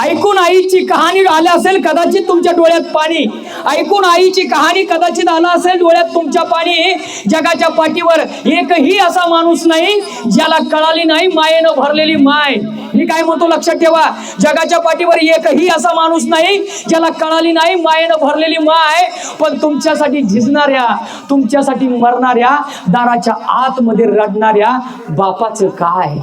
ऐकून आईची कहाणी आली असेल कदाचित तुमच्या डोळ्यात पाणी. ऐकून आईची कहाणी कदाचित आला असेल डोळ्यात तुमच्या पाणी. जगाच्या पाठीवर एकही असा माणूस नाही ज्याला कळाली नाही मायेनं भरलेली माय. मी काय म्हणतो लक्षात ठेवा जगाच्या पाठीवर एकही असा माणूस नाही ज्याला कळाली नाही मायेनं भरलेली माय. पण तुमच्यासाठी झिजणाऱ्या तुमच्यासाठी मरणाऱ्या दाराच्या आतमध्ये रडणाऱ्या बापाचं काय?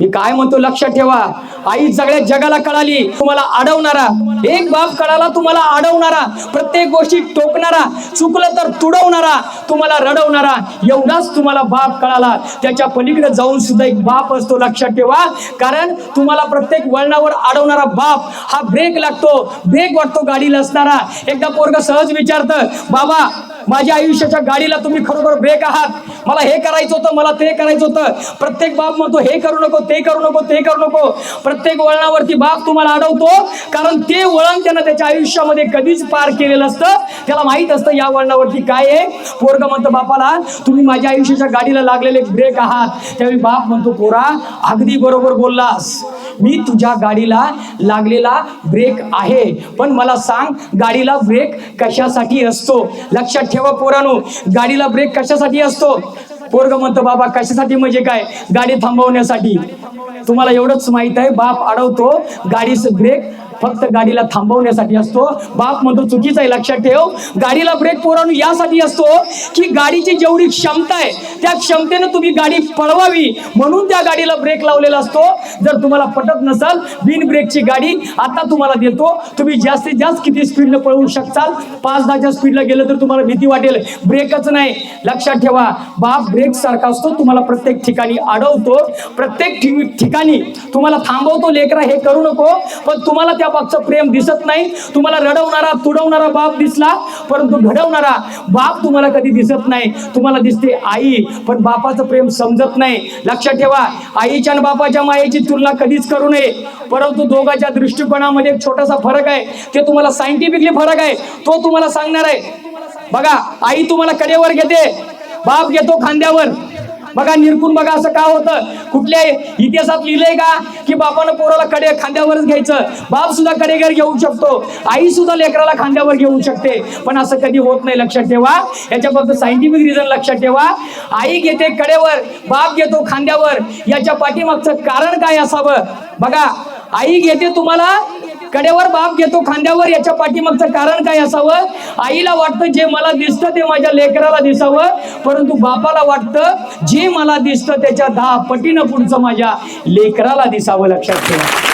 मी काय म्हणतो लक्षात ठेवा. आई सगळ्या जगाला कळाली तुम्हाला अडवणारा. एक बाप कळाला तुम्हाला अडवणारा. प्रत्येक गोष्टी टोकणारा. चुकलं तर तुडवणारा. तुम्हाला रडवणारा. एवढाच तुम्हाला बाप कळाला. त्याच्या पलीकडे जाऊन सुद्धा एक बाप असतो लक्षात ठेवा. कारण तुम्हाला प्रत्येक वळणावर अडवणारा बाप हा ब्रेक लागतो. ब्रेक वाटतो गाडीला असणारा. एकदा पोरग सहज विचारतं बाबा माझ्या आयुष्याच्या गाडीला तुम्ही खरोखर ब्रेक आहात. मला हे करायचं होतं मला ते करायचं होतं. प्रत्येक बाप म्हणतो हे करू नको ते करू नको ते करू नको. प्रत्येक वळणावरती बाप तुम्हाला अडवतो कारण ते वळण त्यानं त्याच्या आयुष्यामध्ये कधीच पार केलेलं असतं त्याला माहीत असतं या वळणावरती काय आहे. पोरग म्हणतो बापाला तुम्ही माझ्या आयुष्याच्या गाडीला लागलेले ब्रेक आहात. त्यावेळी बाप म्हणतो पोरा अगदी बरोबर बोललास. मी तुझ्या गाडीला लागलेला ब्रेक आहे. पण मला सांग गाडीला ब्रेक कशासाठी असतो? लक्षात ठेवा पोरानो गाडीला ब्रेक कशासाठी असतो? पोरग म्हणतो बाबा कशासाठी म्हणजे काय? गाडी थांबवण्यासाठी. तुम्हाला एवढंच माहीत आहे बाप अडवतो गाडीचं ब्रेक फक्त गाडीला थांबवण्यासाठी असतो. बाप म्हणतो चुकीचं आहे लक्षात ठेव. गाडीला ब्रेक पोरांनो यासाठी असतो की गाडीची जेवढी क्षमता आहे त्या क्षमतेनं तुम्ही गाडी पळवावी. म्हणून त्या गाडीला ब्रेक लावलेला असतो. जर तुम्हाला पटत नसाल बिन ब्रेकची गाडी आता तुम्हाला देतो. तुम्ही जास्तीत जास्त किती स्पीडनं पळवू शकताल? पाच दहाच्या स्पीडला गेलं तर तुम्हाला भीती वाटेल. ब्रेकच नाही. लक्षात ठेवा. बाप ब्रेक सारखा असतो. तुम्हाला प्रत्येक ठिकाणी अडवतो. प्रत्येक ठिकाणी तुम्हाला थांबवतो. लेकरा हे करू नको. पण तुम्हाला त्या बाबचं प्रेम दिसत नाही. तुम्हाला रडवणारा तुडवणारा बाप दिसला परंतु घडवणारा बाप तुम्हाला कधी दिसत नाही. तुम्हाला दिसते आई पण बापाचं प्रेम समजत नाही. लक्षात ठेवा आईच्या आणि बापाच्या मायेची तुलना कधीच करू नये. परंतु दोघांच्या दृष्टिकोनामध्ये एक छोटासा फरक आहे. ते तुम्हाला सायंटिफिकली फरक आहे. तो तुम्हाला सांगणार आहे. बघा आई तुम्हाला कडेवर घेते बाप घेतो खांद्यावर. बघा निरकून बघा असं का होतं? कुठल्या इतिहासात लिहिलंय का? की बापानं पोराला कडे खांद्यावरच घ्यायचं. बाप सुद्धा कडेगर घेऊ शकतो. आई सुद्धा लेकराला खांद्यावर घेऊ शकते. पण असं कधी होत नाही लक्षात ठेवा. याच्याबद्दल सायंटिफिक रिझन लक्षात ठेवा. आई घेते कडेवर बाप घेतो खांद्यावर. याच्या पाठीमागचं कारण काय असावं? बघा आई घेते तुम्हाला कडेवर बाप घेतो खांद्यावर याच्या पाठीमागचं कारण काय असावं? आईला वाटतं जे मला दिसतं ते माझ्या लेकराला दिसावं परंतु बापाला वाटतं जे मला दिसतं त्याच्या दहा पटीनं पुढचं माझ्या लेकराला दिसावं लक्षात ठेवा.